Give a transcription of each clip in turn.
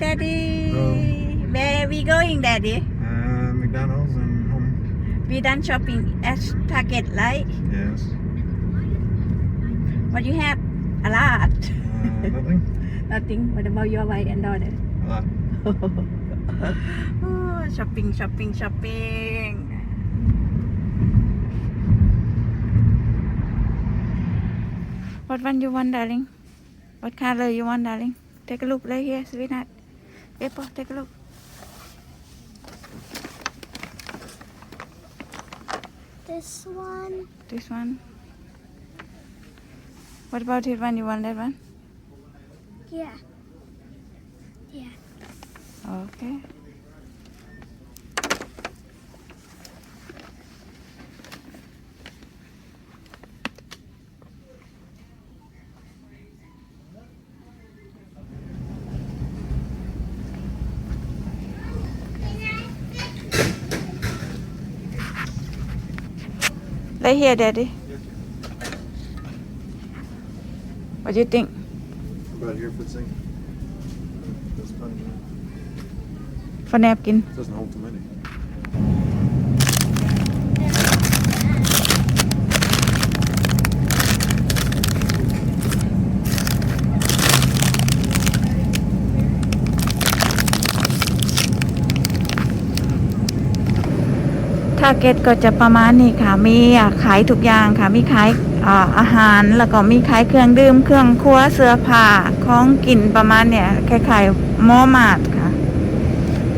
Daddy. Oh. Where we going, Daddy? Uh, McDonald's and home. We done shopping at Target, right? Yes. What you have? A lot. Uh, nothing. Nothing. What about your wife and daughter? A lot. oh, shopping, shopping, shopping. What one you want, darling? What color you want, darling? Take a look right here, sweetheart. Apple, take a look. This one. This one. What about it one? You want that one? Yeah. Yeah. Okay. Right here, Daddy. What do you think? About here for thing. That's fine. For napkin? Doesn't hold too many. ทาร์เก็ตก็จะประมาณนี้ค่ะ มีขายทุกอย่างค่ะ มีขายอาอาหาร แล้วก็มีขายเครื่องดื่ม เครื่องครัว เสื้อผ้า ของกินประมาณเนี่ยคล้ายๆมอมาดค่ะ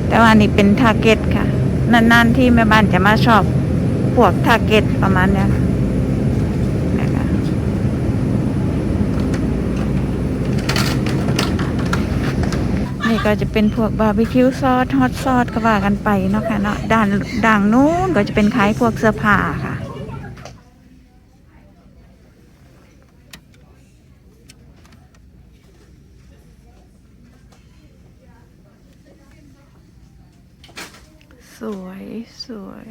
แต่ว่านี่เป็นทาร์เก็ตค่ะ นานๆที่แม่บ้านจะมาชอบพวกทาร์เก็ตประมาณเนี้ยค่ะนี่ ก็จะเป็นพวกบาร์บีคิวซอสฮอตซอสก็ว่ากันไปเนาะค่ะเนาะด้านด่างนู้นก็จะเป็นขายพวกเสื้อผ้าค่ะ สวยสวย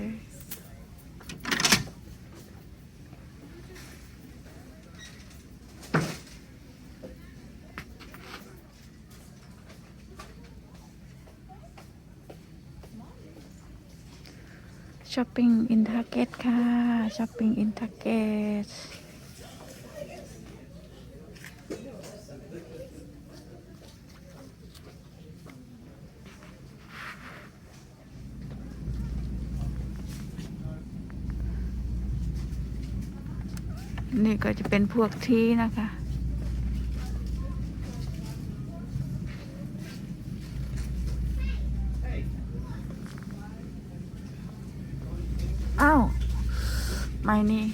ช้อปปิ้งอินทาเกตค่ะช้อปปิ้งอินทาเกตนี่ก็จะเป็นพวกทีนะคะ อ้าว ไม่นี่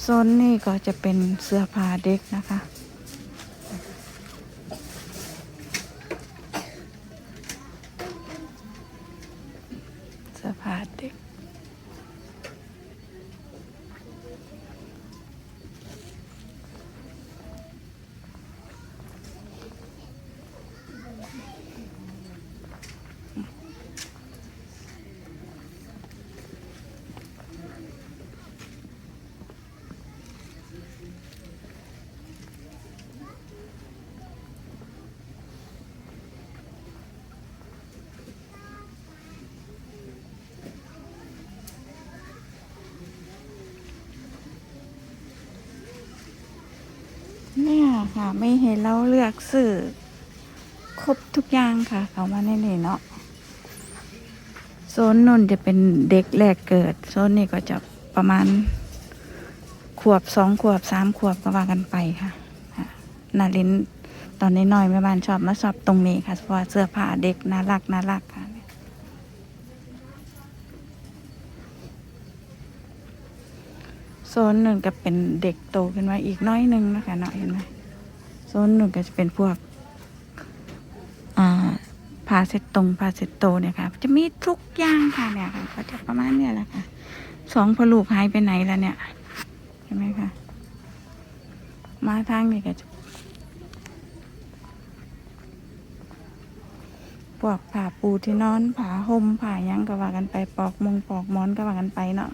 โซนนี่ก็จะเป็นเสื้อผ้าเด็กนะคะ เสื้อผ้าเด็ก เนี่ย ค่ะ ไม่เห็นเราเลือกสื่อครบทุกอย่างค่ะ เขามาในนี่เนาะโซนนุ่นจะเป็นเด็กแรกเกิด โซนนี้ก็จะประมาณ ขวบสองขวบสามขวบก็ว่ากันไปค่ะนาลินตอนนี้น้อยแม่บ้านชอบมาชอบตรงนี้ค่ะเพราะว่าเสื้อผ้าเด็กน่ารักน่ารักค่ะ โซนหนึ่งก็เป็นเด็กโตขึ้นมาอีกน้อยหนึ่งนะคะเนาะเห็นไหม โซนหนึ่งก็จะเป็นพวกอ่าพาเซตตรงพาเซตโตเนี่ยค่ะ จะมีทุกอย่างค่ะเนี่ยค่ะ ก็จะประมาณเนี่ยแหละค่ะสองพลูกหายไปไหนแล้วเนี่ยเห็นไหมคะมาทางนี้ก็จะพวกผ้าปูที่นอนผ้าห่มผ้ายังก็ว่ากันไปปอกมงปอกมอนก็ว่ากันไปเนาะ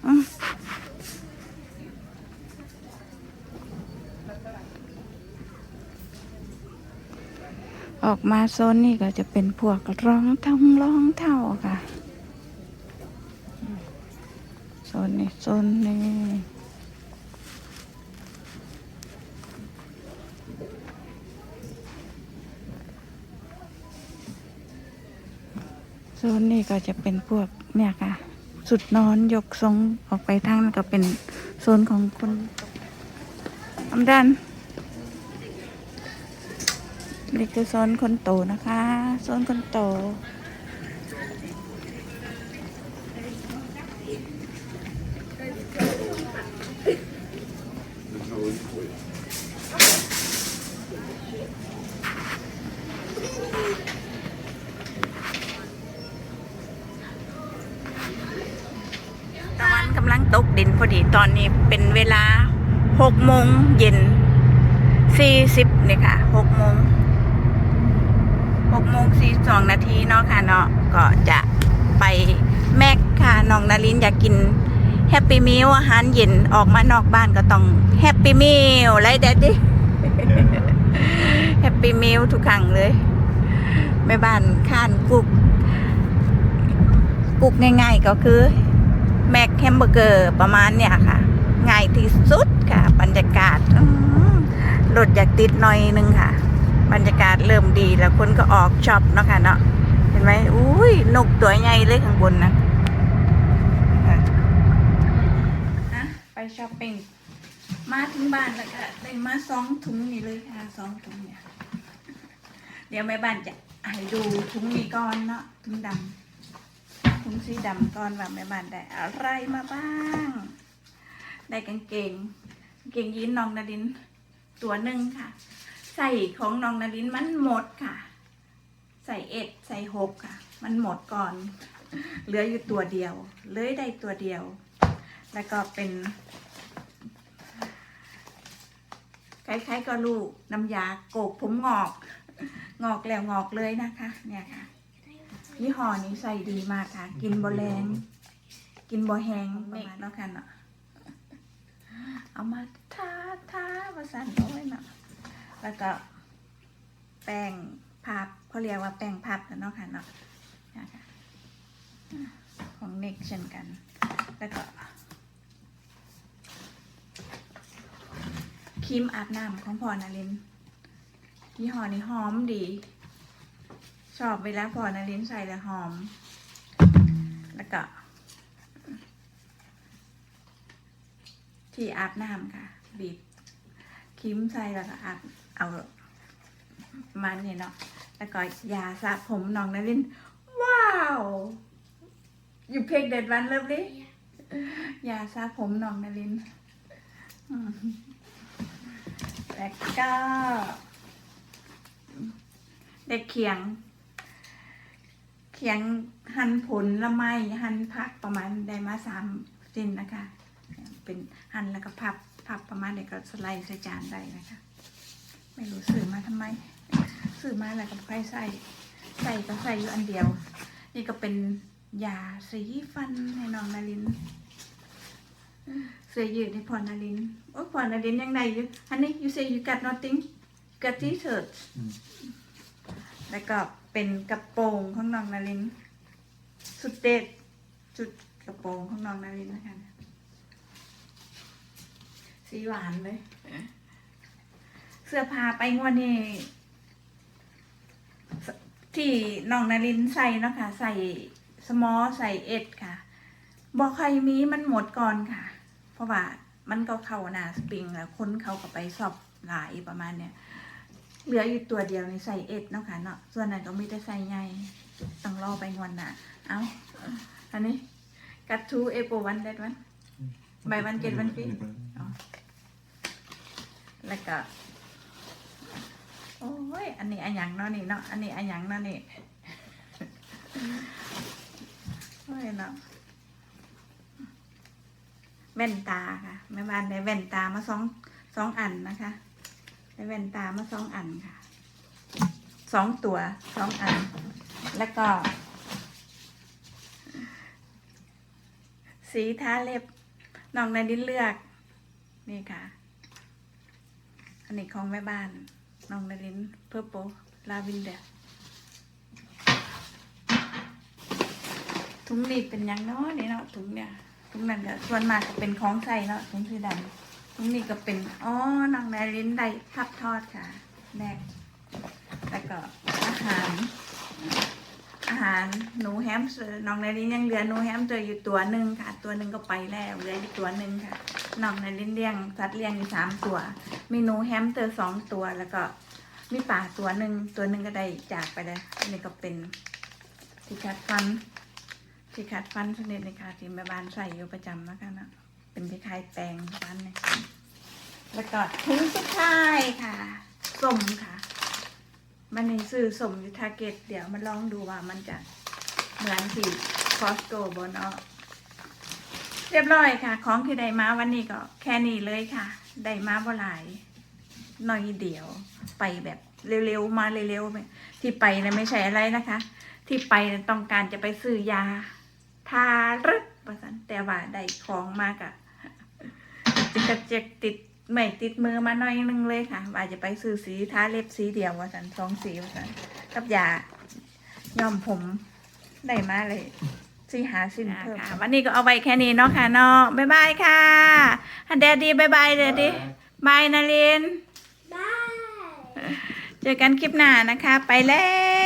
ออกมาโซนนี่ก็จะเป็นพวกร้องทองร้องเท้าค่ะโซนนี้โซนนี้โซนนี้ก็จะเป็นพวกเนี่ยค่ะ สุดนอนยกทรงออกไปทางนั้นก็เป็นโซนของคนอำดัน นี่คือโซนคนโตนะคะโซนคนโตตะวันกำลังตกดินพอดีตอนนี้เป็นเวลาหกโมงเย็นสี่สิบเนี่ยค่ะหกโมง โมงสี่สองนาทีเนาะค่ะเนาะก็จะไปแม็กค่ะน้องนารินอยากกินแฮปปี้มิลอาหารเย็นออกมานอกบ้านก็ต้องแฮปปี้มิลไรเด็ดดิแฮปปี้มิลทุกครั้งเลยแม่บ้านข้านกุกกุกง่ายๆก็คือ แม็กแฮมเบอร์เกอร์ประมาณเนี่ยค่ะ ง่ายที่สุดค่ะ บรรยากาศหือรถอยากติดหน่อยนึงค่ะ บรรยากาศเริ่มดีแล้วคนก็ออกช็อปเนาะค่ะเนาะเห็นไหมอุ้ยนกตัวใหญ่เลยข้างบนนะอะไปช้อปปิ้งมาถึงบ้านแล้วค่ะได้มาสองถุงนี่เลยค่ะสองถุงเนี่ยเดี๋ยวแม่บ้านจะให้ดูถุงนี้ก่อนเนาะถุงดำถุงสีดำก่อนว่าแม่บ้านได้อะไรมาบ้างได้กางเกงกางเกงยีนน้องนาดินตัวหนึ่งค่ะ ใส่ของน้องนาดินมันหมดค่ะ ใส่เอ็ดใส่หกค่ะ มันหมดก่อน เหลืออยู่ตัวเดียว เลยได้ตัวเดียว แล้วก็เป็นคล้ายๆก็ลูกน้ำยาโกกผมงอก งอกแล้วงอกเลยนะคะ เนี่ยค่ะยี่ห้อนี้ใส่ดีมากค่ะ กินบแรงกินบแหงประมาณเนาะค่ะเนาะเอามาทาทาประสันโอ้ยเนาะ แล้วก็แป้งพับเขาเรียกว่าแป้งพับนะเนาะค่ะเนาะนะคะของเน็กเช่นกัน แล้วก็ครีมอาบน้ำของพอนารินยี่ห้อนี้หอมดี ชอบเวลาพอนาลินใส่แล้วหอม แล้วก็ ที่อาบน้ำค่ะบีบ ครีมใส่แล้วก็อาบเอามันเนี่ยเนาะแล้วก็ยาสระผมน้องนารินว้าว อยู่เพกเด็ดวันเริ่มดิยาสระผมน้องนารินแล้วก็เด็กเขียง เขียงหั่นผลละไม้หั่นผักประมาณได้มาสามเซนนะคะ เป็นหั่นแล้วก็พับ พับประมาณเด็กก็สไลด์ใส่จานได้นะคะ ไม่รู้ซื้อมาทำไมซื้อมาแล้วก็ค่อยใส่ใส่ก็ใส่อยู่อันเดียว นี่ก็เป็นยาสีฟันให้น้องนารินเสื้อยืดให้พรนารินโอ้พรนารินยังไงอยู่ฮันนี่ you say you got nothing you got t-shirt แล้วก็เป็นกระโปรงของน้องนารินสุดเด็ดจุดกระโปรงของน้องนารินนะคะ สีหวานเลย เสื้อผ้าไปงวดนี้สที่น้องนารินใส่เนาะคะใส่สมอใส่เอ็ดค่ะบอกใครมีมันหมดก่อนค่ะ เพราะว่ามันก็เข้าหนาสปริงแล้วคนเขาก็ไปสอบหลายประมาณเนี้ยเหลืออยู่ตัวเดียวในใส่เอ็ดเนาะค่ะเนาะส่วนนั้นก็มีแต่ใส่ใหญ่ต้องรอไปงวันหน่ะเอาอันนี้กัดทูเอโปวันเด็ดวันใบวันเจ็ดวันฟี แล้วก็โอ้ย อันนี้อันยังเนาะนี่เนาะ อันนี้อันยังเนาะนี่โอ้ยเนาะแว่นตาค่ะแม่บ้านได้แว่นตามาสองสองอันนะคะได้แว่นตามาสองอันค่ะสองตัวสองอัน แล้วก็ สีทาเล็บน้องนาดินเลือก นี่ค่ะ อันนี้ของแม่บ้านน้องนาดินเพื่อโปลาวินเดอร์ถุงนี้เป็นยังเนาะนี่เนาะถุงเนี่ยถุงนั้นก็ส่วนมากก็เป็นของใส่เนาะถุงสีดำถุงนี้ก็เป็นอ๋อน้องนาดินได้ทับทอดค่ะแม่แล้วก็อาหาร อาหารหนูแฮมสเตอร์น้องนารินยังเหลือหนูแฮมสเตอร์อยู่ตัวหนึ่งค่ะ ตัวหนึ่งก็ไปแล้วเหลืออีกตัวหนึ่งค่ะ น้องนารินเลี้ยงสัตว์เลี้ยงอยู่สามตัว มีหนูแฮมสเตอร์สองตัวแล้วก็มีป่าตัวหนึ่งตัวหนึ่งก็ได้จากไปแล้วอันนี้ก็เป็นที่คัดฟันที่คัดฟันชนิดนี้ค่ะที่แม่บ้านใส่อยู่ประจำนะคะเนาะเป็นคล้ายแปรงฟันเนี่ยแล้วก็ถุงสุดท้ายค่ะสมค่ะ มันในี่ซื้อสมอยู่ทาร์เก็ตเดี๋ยวมาลองดูว่ามันจะเหมือนที่คอสโกบนเนาะ เรียบร้อยค่ะ ของที่ได้มาวันนี้ก็แค่นี้เลยค่ะ ได้มาบ่หลายหน่อยเดียว ไปแบบเร็วๆมาเร็วๆที่ไปนะไม่ใช่อะไรนะคะ ที่ไปนะต้องการจะไปซื้อยา ทารึกประสันแต่ว่าได้ของมากอะจิกกระเจกติดไม่ติดมือมาหน่อยนึงเลยค่ะว่าจะไปซื้อสีทาเล็บสีเดียวว่าสันสองสีว่าสันกับยาย้อมผมได้มาเลย สีหาสินเพิ่ม ค่ะวันนี้ก็เอาไว้แค่นี้เนาะค่ะเนาะบ๊ายบายค่ะฮันเดดดีบ๊ายบายเดดดีบายนาริน Bye. เจอกันคลิปหน้านะคะ ไปแล้ว